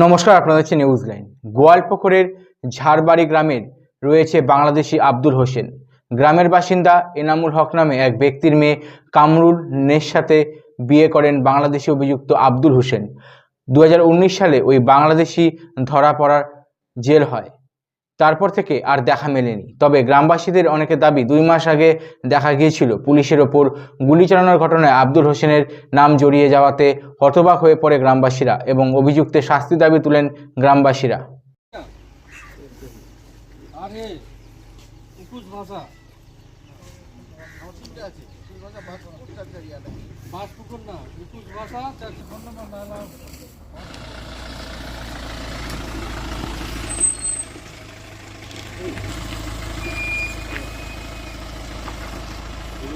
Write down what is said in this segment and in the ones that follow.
নমস্কার আপনাদের হচ্ছে নিউজ লাইন গোয়ালপুকুরের ঝাড়বাড়ি গ্রামের রয়েছে বাংলাদেশি আব্দুল হোসেন। গ্রামের বাসিন্দা এনামুল হক নামে এক ব্যক্তির মেয়ে কামরুল নের সাথে বিয়ে করেন বাংলাদেশি অভিযুক্ত আব্দুল হোসেন। দু হাজার উনিশ সালে ওই বাংলাদেশি ধরা পড়ার জেল হয়। তারপর থেকে আর দেখা মেলেনি। তবে গ্রামবাসীদের অনেকের দাবি, দুই মাস আগে দেখা গিয়েছিল পুলিশের ওপর গুলি চালানোর ঘটনায় আব্দুল হোসেনের নাম জড়িয়ে যাওয়াতে হতবাক হয়ে পড়ে গ্রামবাসীরা এবং অভিযুক্তের শাস্তি দাবি তুলেন গ্রামবাসীরা। ভাষা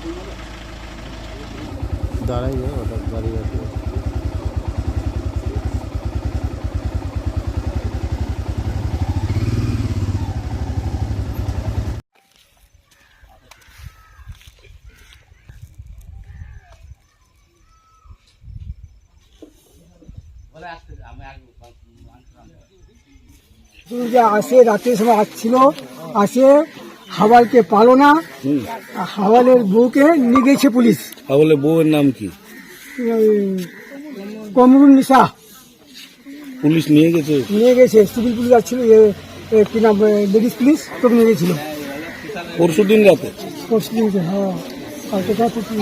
চারশো ফোন নম্বর দাঁড়াই ওটা দাঁড়িয়ে আছে যে আসে রাতের সময় আসছিল আসে হাওয়ালকে পালো না হাওয়ালের বউকে নিয়ে গেছে পুলিশ। হাওয়ালের বউয়ের নাম কি? কমরুল নিশা। পুলিশ নিয়ে গেছে? নিয়ে গেছে সিভিল পুলিশ আসছিল কি নাম লেডিস পুলিশ তোকে নিয়ে গেছিল। পরশু দিন রাতে? পরশু দিনকে হ্যাঁ কালকে পরশু